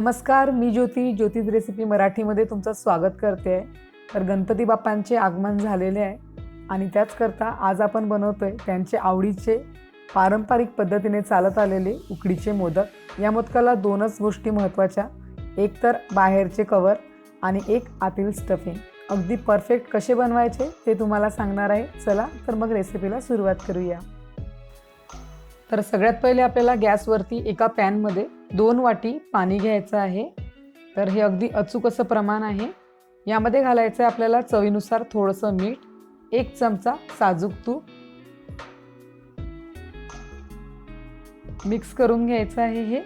नमस्कार मी ज्योती. ज्योतिष रेसिपी मराठीमध्ये तुमचं स्वागत करते. आहे तर गणपती बाप्पांचे आगमन झालेले आहे आणि त्याचकरता आज आपण बनवतो आहे त्यांचे आवडीचे पारंपरिक पद्धतीने चालत आलेले उकडीचे मोदक. या मोदकाला दोनच गोष्टी महत्त्वाच्या. एक तर बाहेरचे कवर आणि एक आतील स्टफिंग अगदी परफेक्ट कसे बनवायचे ते तुम्हाला सांगणार आहे. चला तर मग रेसिपीला सुरुवात करूया. तर सगळ्यात पहिले आपल्याला गॅसवरती एका पॅनमध्ये दोन वाटी पाणी घ्यायचं आहे. तर हे अगदी अचूक असं प्रमाण आहे. यामध्ये घालायचं आहे आपल्याला चवीनुसार थोडंसं मीठ एक चमचा साजूक तूप. मिक्स करून घ्यायचं आहे हे.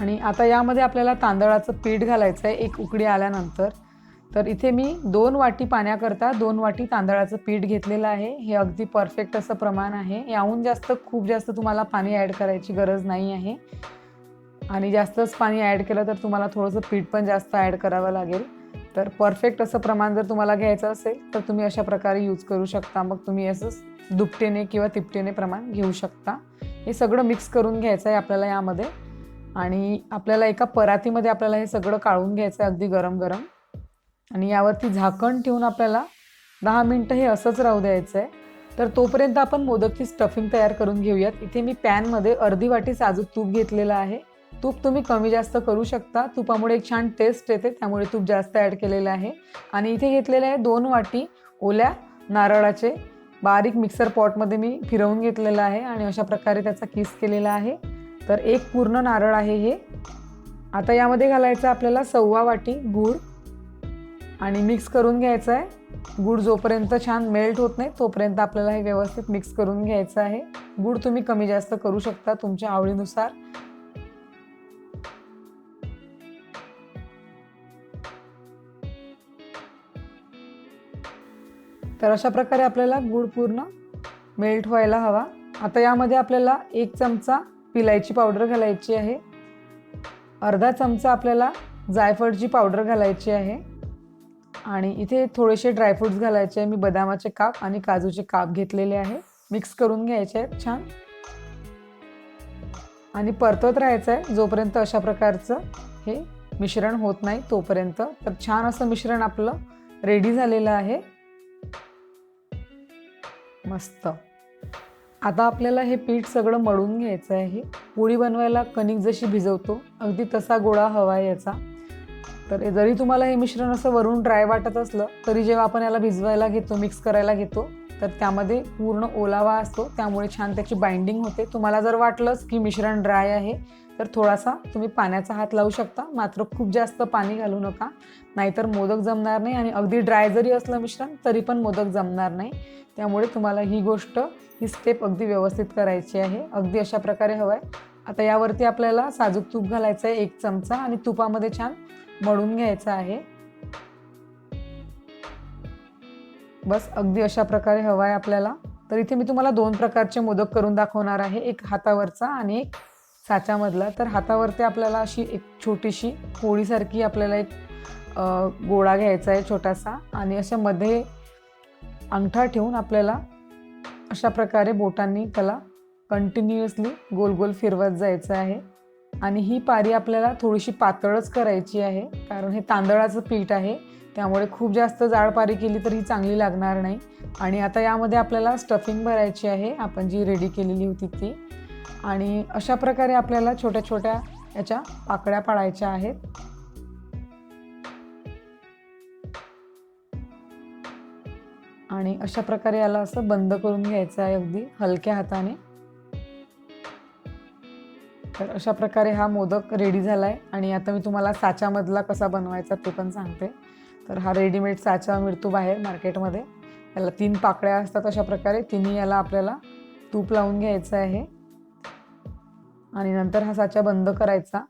आणि आता यामध्ये आपल्याला तांदळाचं पीठ घालायचं आहे एक उकडी आल्यानंतर. तर इथे मी दोन वाटी पाण्याकरता दोन वाटी तांदळाचं पीठ घेतलेलं आहे. हे अगदी परफेक्ट असं प्रमाण आहे. याहून जास्त खूप जास्त तुम्हाला पाणी ॲड करायची गरज नाही आहे. आणि जास्तच पाणी ॲड केलं तर तुम्हाला थोडंसं पीठ पण जास्त ॲड करावं लागेल. तर परफेक्ट असं प्रमाण जर तुम्हाला घ्यायचं असेल तर तुम्ही अशा प्रकारे यूज करू शकता. मग तुम्ही असंच दुपटेने किंवा तिपटेने प्रमाण घेऊ शकता. हे सगळं मिक्स करून घ्यायचं आहे आपल्याला यामध्ये. आणि आपल्याला एका परातीमध्ये आपल्याला हे सगळं काढून घ्यायचं आहे अगदी गरम गरम आणि यावरती झाकण ठेवून आपल्याला दहा मिनटं हे असंच राहू द्यायचं आहे तर तोपर्यंत आपण मोदकची स्टफिंग तयार करून घेऊयात. इथे मी पॅनमध्ये अर्धी वाटी साजूक तूप घेतलेलं आहे. तूप तुम्ही कमी जास्त करू शकता. तुपामुळे एक छान टेस्ट येते त्यामुळे तूप जास्त ॲड केलेलं आहे. आणि इथे घेतलेलं आहे दोन वाटी ओल्या नारळाचे. बारीक मिक्सर पॉटमध्ये मी फिरवून घेतलेलं आहे आणि अशा प्रकारे त्याचा किस केलेला आहे. तर एक पूर्ण नारळ आहे हे. आता यामध्ये घालायचं आपल्याला सव्वा वाटी गूळ. आणि मिक्स करून घ्यायचं आहे गूळ जोपर्यंत छान मेल्ट होत नाही तोपर्यंत आपल्याला हे व्यवस्थित मिक्स करून घ्यायचं आहे. गूळ तुम्ही कमी जास्त करू शकता तुमच्या आवडीनुसार. तर अशा प्रकारे आपल्याला गूळ पूर्ण मेल्ट व्हायला हवा. आता यामध्ये आपल्याला एक चमचा पिलायची पावडर घालायची आहे. अर्धा चमचा आपल्याला जायफळची पावडर घालायची आहे. आणि इथे थोडेसे ड्रायफ्रुट्स घालायचे मी बदामाचे काप आणि काजूचे काप घेतलेले आहे. मिक्स करून घ्यायचे आहेत. छान. आणि परतत राहायचं आहे. जोपर्यंत अशा प्रकारचं हे मिश्रण होत नाही तोपर्यंत. तर छान असं मिश्रण आपलं रेडी झालेलं आहे. मस्त. आता आपल्याला हे पीठ सगळं मळून घ्यायचं आहे. पोळी बनवायला कणिक जशी भिजवतो अगदी तसा गोळा हवा आहे याचा. तर जरी तुम्हाला हे मिश्रण असं वरून ड्राय वाटत असलं तरी जेव्हा आपण याला भिजवायला घेतो मिक्स करायला घेतो तर त्यामध्ये पूर्ण ओलावा असतो. त्यामुळे छान त्याची बाइंडिंग होते. तुम्हाला जर वाटलंच की मिश्रण ड्राय आहे तर थोडासा तुम्ही पाण्याचा हात लावू शकता. मात्र खूप जास्त पाणी घालू नका. नाहीतर मोदक जमणार नाही आणि अगदी ड्राय जरी असलं मिश्रण तरी पण मोदक जमणार नाही. त्यामुळे तुम्हाला ही गोष्ट ही स्टेप अगदी व्यवस्थित करायची आहे. अगदी अशा प्रकारे हवं आहे आता यावरती आपल्याला साजूक तूप घालायचं आहे एक चमचा आणि तुपामध्ये छान मळून घ्यायचं आहे. बस अगदी अशा प्रकारे हवा आहे आपल्याला. तर इथे मी तुम्हाला दोन प्रकारचे मोदक करून दाखवणार आहे. एक हातावरचा आणि एक साच्यामधला. तर हातावरती आपल्याला अशी एक छोटीशी पोळीसारखी आपल्याला एक गोळा घ्यायचा आहे छोटासा. आणि अशा मध्ये अंगठा ठेवून आपल्याला अशा प्रकारे बोटांनी त्याला कंटिन्युअसली गोल गोल फिरवत जायचं आहे. आणि ही पारी आपल्याला थोडीशी पातळच करायची आहे कारण हे तांदळाचं पीठ आहे. त्यामुळे खूप जास्त जाड पारी केली तर ही चांगली लागणार नाही. आणि आता यामध्ये आपल्याला स्टफिंग भरायची आहे. आपण जी रेडी केलेली होती ती. आणि अशा प्रकारे आपल्याला छोट्या छोट्या याच्या पाकळ्या पाडायच्या आहेत. आणि अशा प्रकारे याला असं बंद करून घ्यायचं आहे अगदी हलक्या हाताने. तर अशा प्रकारे हा मोदक रेडी झाला आहे आणि आता मी तुम्हाला साच्यामधला कसा बनवायचा ते पण सांगते. तर हा रेडीमेड साचा मिळतो बाहेर मार्केटमध्ये याला तीन पाकळ्या असतात अशा प्रकारे. तिन्ही याला आपल्याला तूप लावून घ्यायचं आहे. आणि नंतर हा साचा बंद करायचा.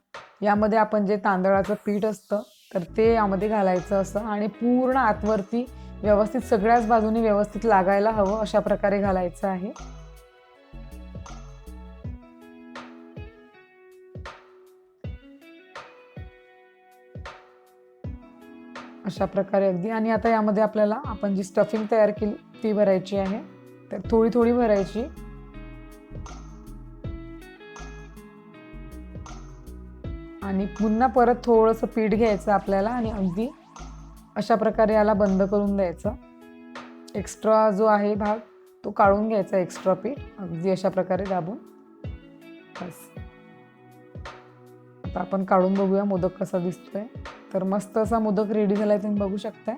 यामध्ये आपण जे तांदळाचं पीठ असतं तर ते यामध्ये घालायचं असं. आणि पूर्ण आतवरती व्यवस्थित सगळ्याच बाजूनी व्यवस्थित लागायला हवं अशा प्रकारे घालायचं आहे. अशा प्रकारे अगदी. आणि आता यामध्ये आपल्याला आपण जी स्टफिंग तयार केली ती भरायची आहे. तर थोडी थोडी भरायची. आणि पुन्हा परत थोडंसं पीठ घ्यायचं आपल्याला आणि अगदी अशा प्रकारे याला बंद करून द्यायचं. एक्स्ट्रा जो आहे भाग तो काढून घ्यायचा एक्स्ट्रा पीठ. अगदी अशा प्रकारे दाबून. बस. आता आपण काढून बघूया मोदक कसा दिसतोय. तर मस्त असा मोदक रेडी झालाय तुम्ही बघू शकताय.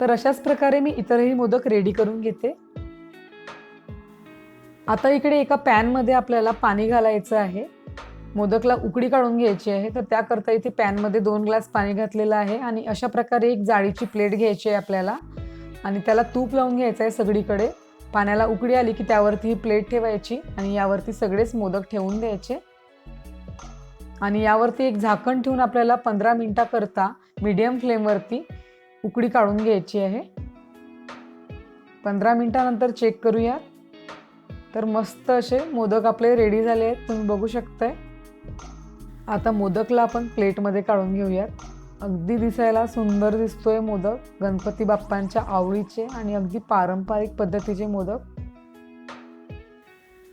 तर अशाच प्रकारे मी इतरही मोदक रेडी करून घेते. आता इकडे एका पॅनमध्ये आपल्याला पाणी घालायचं आहे. मोदकला उकडी काढून घ्यायची आहे तर त्याकरता इथे पॅनमध्ये दोन ग्लास पाणी घातलेलं आहे आणि अशा प्रकारे एक जाळीची प्लेट घ्यायची आहे आपल्याला. आणि त्याला तूप लावून घ्यायचं आहे सगळीकडे. पाण्याला उकडी आली की त्यावरती ही प्लेट ठेवायची आणि यावरती सगळेच मोदक ठेवून द्यायचे. आणि यावरती एक झाकण ठेवून आपल्याला पंधरा मिनटाकरता मीडियम फ्लेमवरती उकडी काढून घ्यायची आहे. पंधरा मिनटानंतर चेक करूयात. तर मस्त असे मोदक आपले रेडी झाले आहेत. तुम्ही बघू शकताय. आता मोदकला आपण प्लेटमध्ये काढून घेऊयात. अगदी दिसायला सुंदर दिसतोय मोदक. गणपती बाप्पांच्या आवडीचे आणि अगदी पारंपरिक पद्धतीचे मोदक.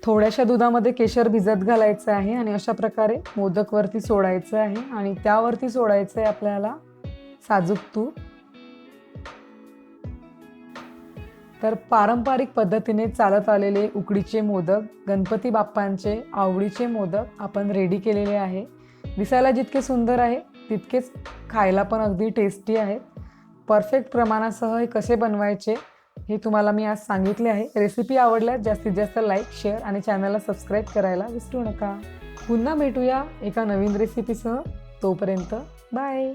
थोड्याशा दुधामध्ये केशर भिजत घालायचं आहे आणि अशा प्रकारे मोदकवरती सोडायचं आहे आणि त्यावरती सोडायचं आहे आपल्याला साजूक तूप. तर पारंपरिक पद्धतीने चालत आलेले उकडीचे मोदक गणपती बाप्पांचे आवडीचे मोदक आपण रेडी केलेले आहे. दिसायला जितके सुंदर आहे तितकेच खायला पण अगदी टेस्टी आहेत. परफेक्ट प्रमाणासह हे कसे बनवायचे हे तुम्हाला मी आज सांगितले आहे. रेसिपी आवडल्यास जास्तीत जास्त लाईक शेअर आणि चॅनलला सबस्क्राईब करायला विसरू नका. पुन्हा भेटूया एका नवीन रेसिपीसह तोपर्यंत बाय